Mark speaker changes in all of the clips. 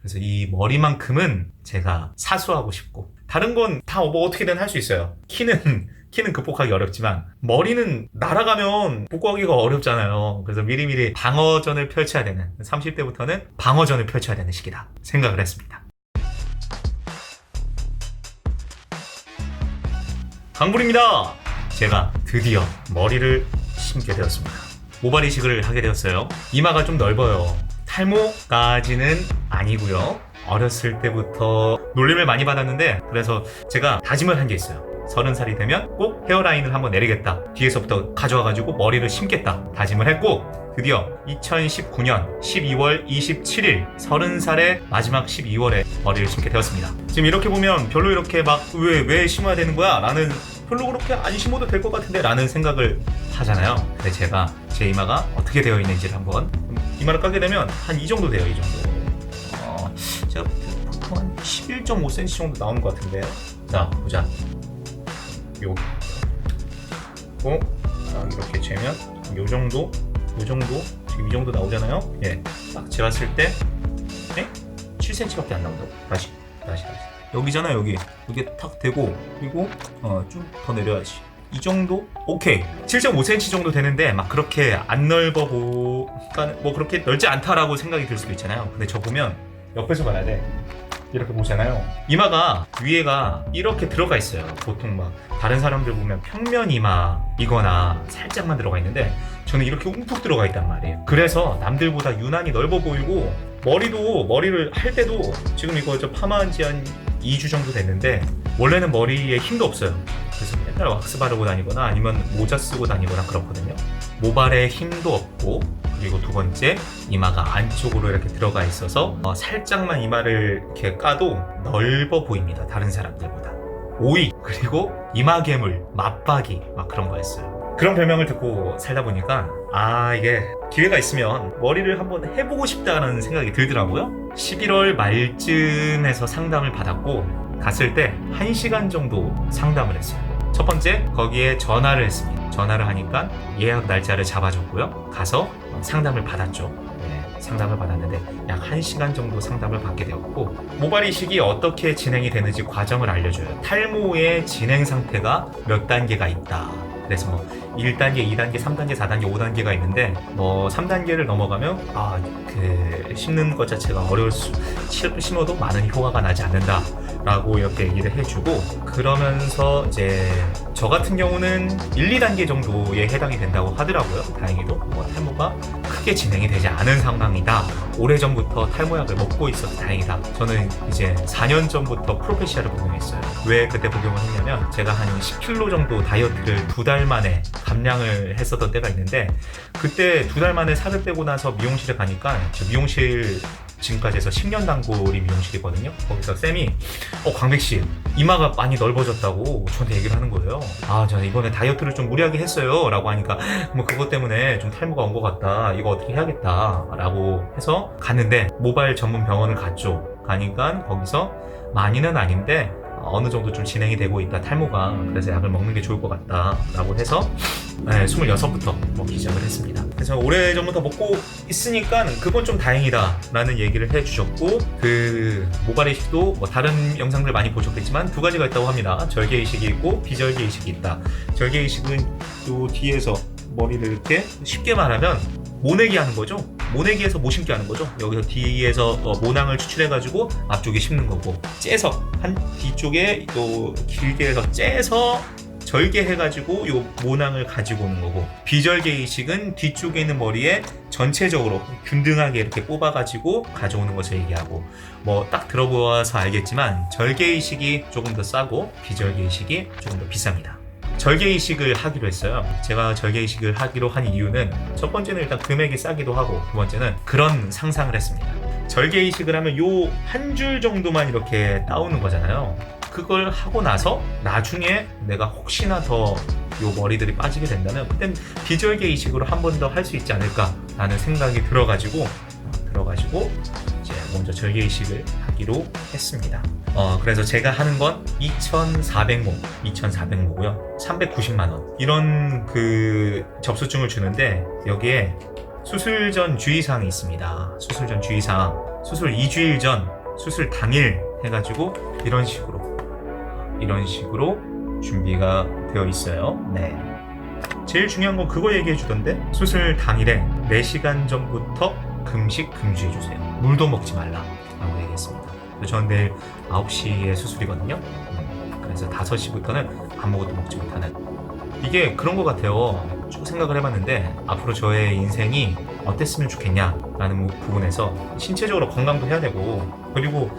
Speaker 1: 그래서 이 머리만큼은 제가 사수하고 싶고 다른 건 다 뭐 어떻게든 할 수 있어요. 키는 키는 극복하기 어렵지만 머리는 날아가면 복구하기가 어렵잖아요. 그래서 미리미리 방어전을 펼쳐야 되는 30대부터는 방어전을 펼쳐야 되는 시기다 생각을 했습니다. 강불입니다. 제가 드디어 머리를 심게 되었습니다. 모발 이식을 하게 되었어요. 이마가 좀 넓어요. 탈모까지는 아니고요. 어렸을 때부터 놀림을 많이 받았는데 그래서 제가 다짐을 한 게 있어요. 서른 살이 되면 꼭 헤어라인을 한번 내리겠다. 뒤에서부터 가져와가지고 머리를 심겠다. 다짐을 했고 드디어 2019년 12월 27일 서른 살의 마지막 12월에 머리를 심게 되었습니다. 지금 이렇게 보면 별로 이렇게 막 왜 왜 심어야 되는 거야? 라는 별로 그렇게 안 심어도 될 것 같은데 라는 생각을 하잖아요. 근데 제가 제 이마가 어떻게 되어 있는지를 한번 이마를 까게 되면 한 이 정도 돼요. 이 정도. 어, 제가 보통 한 11.5cm 정도 나오는 것 같은데. 자 보자. 요. 어? 자, 이렇게 재면 요 정도, 요 정도, 지금 이 정도 나오잖아요. 예. 딱 재봤을 때, 예? 7cm밖에 안 나온다고. 다시, 다시, 다시. 여기잖아 여기. 이게 탁 되고 그리고 어, 좀더 내려야지. 이 정도? 오케이. 7.5cm 정도 되는데 막 그렇게 안 넓어 보, 그러니까 뭐 그렇게 넓지 않다라고 생각이 들 수도 있잖아요. 근데 저 보면 옆에서 봐야 돼. 이렇게 보잖아요. 이마가 위에가 이렇게 들어가 있어요. 보통 막 다른 사람들 보면 평면 이마이거나 살짝만 들어가 있는데 저는 이렇게 움푹 들어가 있단 말이에요. 그래서 남들보다 유난히 넓어 보이고 머리도 머리를 할 때도 지금 이거 저 파마한 지 한 2주 정도 됐는데 원래는 머리에 힘도 없어요. 그래서 맨날 왁스 바르고 다니거나 아니면 모자 쓰고 다니거나 그렇거든요. 모발에 힘도 없고 그리고 두 번째 이마가 안쪽으로 이렇게 들어가 있어서 어, 살짝만 이마를 이렇게 까도 넓어 보입니다. 다른 사람들보다. 오이 그리고 이마 괴물 맞박이 막 그런 거였어요. 그런 별명을 듣고 살다 보니까 아 이게 기회가 있으면 머리를 한번 해보고 싶다는 생각이 들더라고요. 11월 말쯤에서 상담을 받았고 갔을 때 1시간 정도 상담을 했어요. 첫 번째 거기에 전화를 했습니다. 전화를 하니까 예약 날짜를 잡아줬고요. 가서 상담을 받았죠. 네, 상담을 받았는데 약 1시간 정도 상담을 받게 되었고 모발 이식이 어떻게 진행이 되는지 과정을 알려줘요. 탈모의 진행 상태가 몇 단계가 있다. 그래서 뭐 1단계, 2단계, 3단계, 4단계, 5단계가 있는데 뭐 3단계를 넘어가면 아그 심는 것 자체가 어려울 수 심- 심어도 많은 효과가 나지 않는다. 라고 이렇게 얘기를 해주고 그러면서 이제 저 같은 경우는 1, 2단계 정도에 해당이 된다고 하더라고요. 다행히도 뭐 탈모가 크게 진행이 되지 않은 상황이다. 오래전부터 탈모약을 먹고 있어서 다행이다. 저는 이제 4년 전부터 프로페시아를 복용했어요. 왜 그때 복용을 했냐면 제가 한 10kg 정도 다이어트를 두 달 만에 감량을 했었던 때가 있는데 그때 두 달 만에 살을 빼고 나서 미용실에 가니까 저 미용실 지금까지 해서 10년 단골이 미용실이거든요. 거기서 쌤이 어 광백 씨 이마가 많이 넓어졌다고 저한테 얘기를 하는 거예요. 아 저는 이번에 다이어트를 좀 무리하게 했어요라고 하니까 뭐 그것 때문에 좀 탈모가 온 것 같다. 이거 어떻게 해야겠다라고 해서 갔는데 모발 전문 병원을 갔죠. 가니까 거기서 많이는 아닌데 어느 정도 좀 진행이 되고 있다 탈모가 그래서 약을 먹는 게 좋을 것 같다라고 해서 네, 26부터 먹기 시작을 했습니다. 그래서 오래 전부터 먹고 있으니까 그건 좀 다행이다라는 얘기를 해주셨고 그 모발 이식도 뭐 다른 영상들 많이 보셨겠지만 두 가지가 있다고 합니다. 절개 이식이 있고 비절개 이식이 있다. 절개 이식은 요 뒤에서 머리를 이렇게 쉽게 말하면 모내기 하는 거죠. 모내기에서 모 심기 하는 거죠. 여기서 뒤에서 어, 모낭을 추출해가지고 앞쪽에 심는 거고 째서 한 뒤쪽에 또 길게 해서 째서 절개해가지고 요 모낭을 가지고 오는 거고 비절개 이식은 뒤쪽에 있는 머리에 전체적으로 균등하게 이렇게 뽑아가지고 가져오는 것을 얘기하고 뭐 딱 들어보아서 알겠지만 절개 이식이 조금 더 싸고 비절개 이식이 조금 더 비쌉니다. 절개 이식을 하기로 했어요. 제가 절개 이식을 하기로 한 이유는 첫 번째는 일단 금액이 싸기도 하고 두 번째는 그런 상상을 했습니다. 절개 이식을 하면 요 한 줄 정도만 이렇게 따오는 거잖아요. 그걸 하고 나서 나중에 내가 혹시나 더 요 머리들이 빠지게 된다면 그땐 비절개 이식으로 한 번 더 할 수 있지 않을까라는 생각이 들어가지고 들어가지고 이제 먼저 절개 이식을 하기로 했습니다. 어, 그래서 제가 하는 건 2,400모, 2,400모고요. 390만 원. 이런 그 접수증을 주는데 여기에 수술 전 주의사항이 있습니다. 수술 전 주의사항. 수술 2주일 전, 수술 당일 해가지고 이런 식으로 이런 식으로 준비가 되어 있어요. 네. 제일 중요한 건 그거 얘기해 주던데 수술 당일에 4시간 전부터 금식 금주해 주세요. 물도 먹지 말라 그래서 저는 내일 9시에 수술이거든요. 음, 그래서 5시부터는 아무것도 먹지 못하는 이게 그런 것 같아요. 쭉 생각을 해봤는데 앞으로 저의 인생이 어땠으면 좋겠냐라는 부분에서 신체적으로 건강도 해야 되고 그리고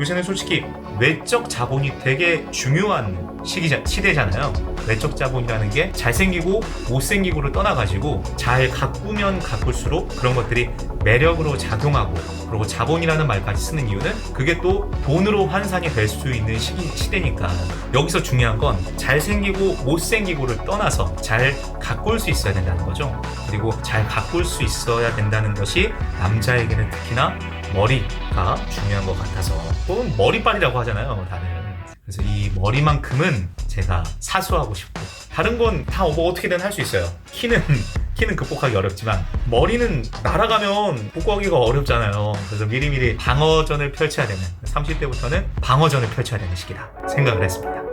Speaker 1: 요새는 솔직히 외적 자본이 되게 중요한 시기자, 시대잖아요. 외적 자본이라는 게 잘생기고 못생기고를 떠나가지고 잘 가꾸면 가꿀수록 그런 것들이 매력으로 작용하고 그리고 자본이라는 말까지 쓰는 이유는 그게 또 돈으로 환산이 될 수 있는 시기, 시대니까 여기서 중요한 건 잘생기고 못생기고를 떠나서 잘 가꿀 수 있어야 된다는 거죠. 그리고 잘 가꿀 수 있어 야 된다는 것이 남자에게는 특히나 머리가 중요한 것 같아서 또는 머리빨이라고 하잖아요 다들. 그래서 이 머리만큼은 제가 사수하고 싶고. 다른 건 다 뭐 어떻게든 할 수 있어요. 키는 키는 극복하기 어렵지만 머리는 날아가면 복구하기가 어렵잖아요. 그래서 미리미리 방어전을 펼쳐야 되는 30대부터는 방어전을 펼쳐야 되는 시기다. 생각을 했습니다